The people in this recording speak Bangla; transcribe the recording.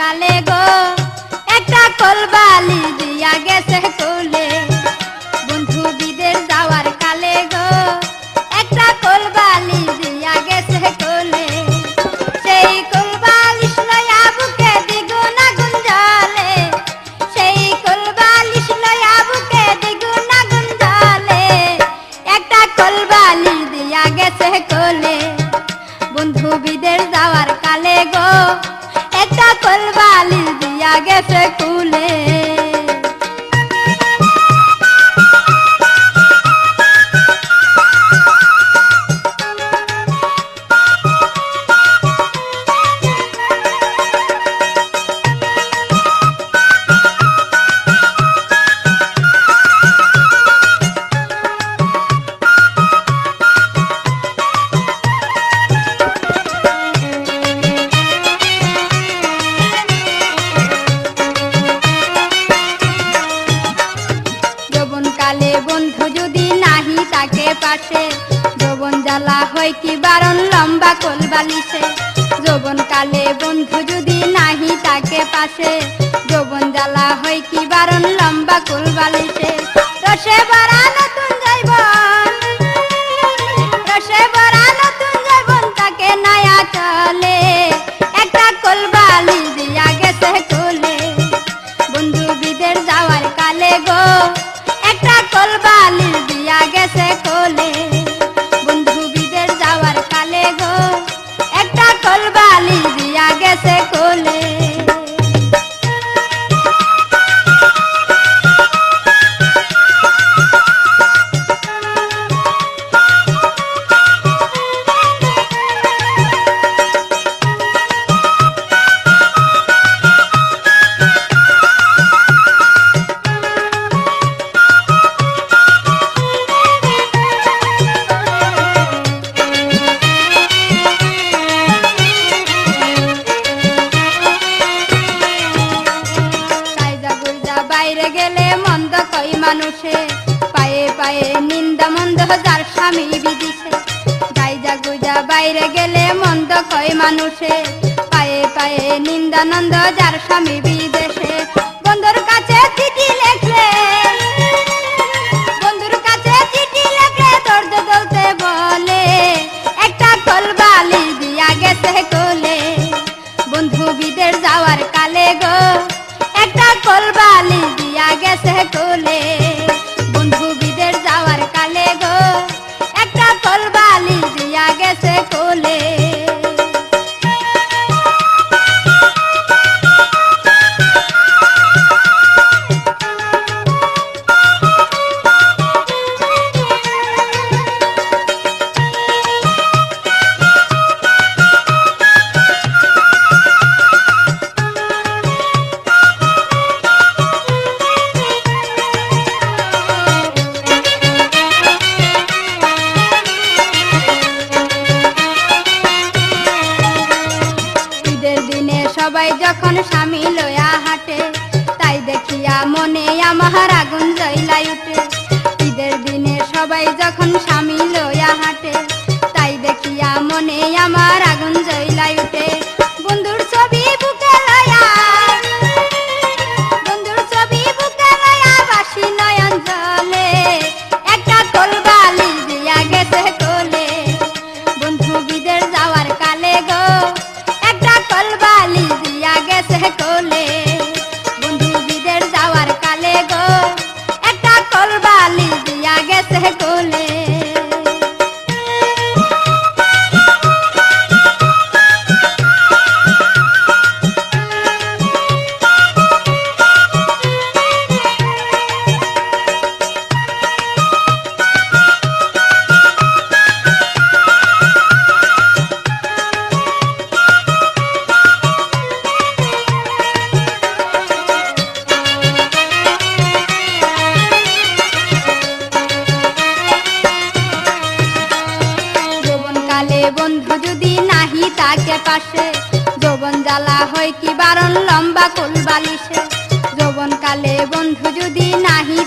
কালে গো, একটা কলবালি দিয়া গেছে কোলে। বন্ধু বিদেশ যাওয়ার কালে গো, একটা কলবালি দিয়া গেছে কোলে। সেই কলবালিশ লয়া বুকে দ্বিগুণ আগুন সেই কলবালিশ লয়া বুকে দ্বিগুণ আগুন একটা কলবালি দিয়া গেছে কোলে। বন্ধু বিদেশ যাওয়ার কালে গো একটা কলবালি দিয়া গেছে কুলে। বন্ধু যদি নাহি তাকে পাশে, যৌবন জ্বালা হয় কি বারণ, লম্বা কোল বালিশে। যৌবন কালে বন্ধু যদি নাহি তাকে পাশে, যৌবন জ্বালা হয় কি বারণ, লম্বা কোল বালিশে। রসে ভরা নতুন যাইবন রসে ভরা নতুন যাইবন তাকে নায়া চলে। একটা কোলবালি দিয়া গেছে কোলে। বন্ধু বিদের যাওয়ার কালে গো, একটা কলবালি দিয়া গেছে কোলে বাইরে গেলে মন্দ কই মানুষে? পায়ে পায়ে নিন্দা মন্দ যার স্বামী বিদিছে। গাইজা গুজা বাইরে গেলে মন্দ কই মানুষে? পায়ে পায়ে নিন্দা নন্দ যার স্বামী বিদেশে। দিয়া গেছে ঈদের দিনে সবাই যখন স্বামী লয়া হাঁটে, তাই দেখিয়া মনে আমার আগুন জ্বলাই উঠে। ঈদের দিনে সবাই যখন স্বামী লয়া হাঁটে, তাই দেখিয়া মনে আমার আগুন জ্বলাই উঠে। বন্ধুর ছবি বন্ধু বিদের যদি নাহি তাকে পাশে, যৌবন জ্বালা হয় কি বারণ, লম্বা কোল বালিশে। যৌবন কালে বন্ধু যদি নাহি